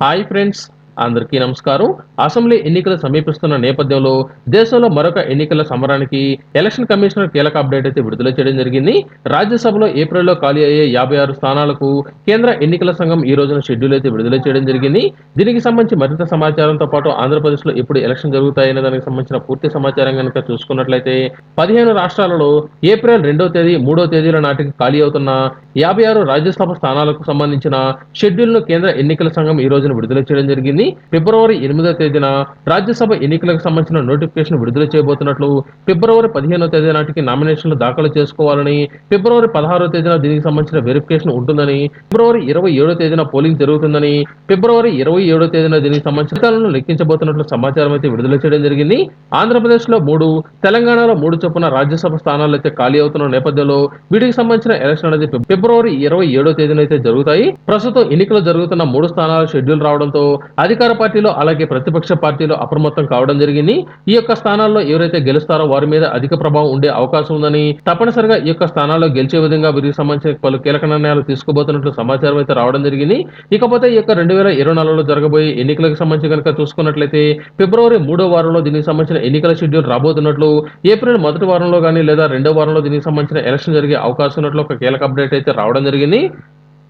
Hi friends అందరికీ నమస్కారం. Assembly ఎన్నికలు సమీపిస్తున్న నేపథ్యంలో దేశంలో మరొక ఎన్నికల సమరానికి ఎలక్షన్ కమిషనర్ కీలక అప్డేట్ అయితే విడుదల చేయడం జరిగింది. రాజ్యసభలో ఏప్రిల్లో ఖాళీ అయ్యే యాభై ఆరు స్థానాలకు కేంద్ర ఎన్నికల సంఘం ఈ రోజున షెడ్యూల్ అయితే విడుదల చేయడం జరిగింది. దీనికి సంబంధించి మరింత సమాచారంతో పాటు ఆంధ్రప్రదేశ్లో ఎప్పుడు ఎలక్షన్ జరుగుతాయనే దానికి సంబంధించిన పూర్తి సమాచారం కనుక చూసుకున్నట్లయితే పదిహేను రాష్ట్రాలలో ఏప్రిల్ రెండో తేదీ మూడో తేదీల నాటికి ఖాళీ అవుతున్న యాభై ఆరు రాజ్యసభ స్థానాలకు సంబంధించిన షెడ్యూల్ను కేంద్ర ఎన్నికల సంఘం ఈ రోజున విడుదల చేయడం జరిగింది. ఫిబ్రవరి ఎనిమిదో తేదీన రాజ్యసభ ఎన్నికలకు సంబంధించిన నోటిఫికేషన్ విడుదల చేయబోతున్నట్లు ఫిబ్రవరి పదిహేనో తేదీ నాటికి నామినేషన్లు దాఖలు చేసుకోవాలని ఫిబ్రవరి పదహారో తేదీన దీనికి సంబంధించిన వెరిఫికేషన్ ఉంటుందని ఫిబ్రవరి ఇరవై ఏడో తేదీన పోలింగ్ జరుగుతుందని ఫిబ్రవరి ఇరవై ఏడో తేదీన దీనికి సంబంధించిన ఫలితాలను లెక్కించబోతున్నట్లు సమాచారం అయితే విడుదల చేయడం జరిగింది. ఆంధ్రప్రదేశ్లో మూడు తెలంగాణలో మూడు చొప్పున రాజ్యసభ స్థానాలు అయితే ఖాళీ అవుతున్న నేపథ్యంలో వీటికి సంబంధించిన ఎలక్షన్ అనేది ఫిబ్రవరి ఇరవై ఏడో తేదీన అయితే జరుగుతాయి. ప్రస్తుతం ఎన్నికలు జరుగుతున్న మూడు స్థానాల షెడ్యూల్ రావడంతో అధికార పార్టీలో అలాగే ప్రతిపక్ష పార్టీలో అప్రమత్తం కావడం జరిగింది. ఈ యొక్క స్థానాల్లో ఎవరైతే గెలుస్తారో వారి మీద అధిక ప్రభావం ఉండే అవకాశం ఉందని తప్పనిసరిగా ఈ యొక్క స్థానాల్లో గెలిచే విధంగా వీరికి సంబంధించిన పలు కీలక నిర్ణయాలు తీసుకోబోతున్నట్లు సమాచారం అయితే రావడం జరిగింది. ఇకపోతే ఈ యొక్క రెండు వేల ఇరవై నాలుగులో జరగబోయే ఎన్నికలకు సంబంధించి కనుక చూసుకున్నట్లయితే ఫిబ్రవరి మూడో వారంలో దీనికి సంబంధించిన ఎన్నికల షెడ్యూల్ రాబోతున్నట్లు ఏప్రిల్ మొదటి వారంలో కానీ లేదా రెండో వారంలో దీనికి సంబంధించిన ఎలక్షన్ జరిగే అవకాశం ఉన్నట్లు ఒక కీలక అప్డేట్ అయితే రావడం జరిగింది.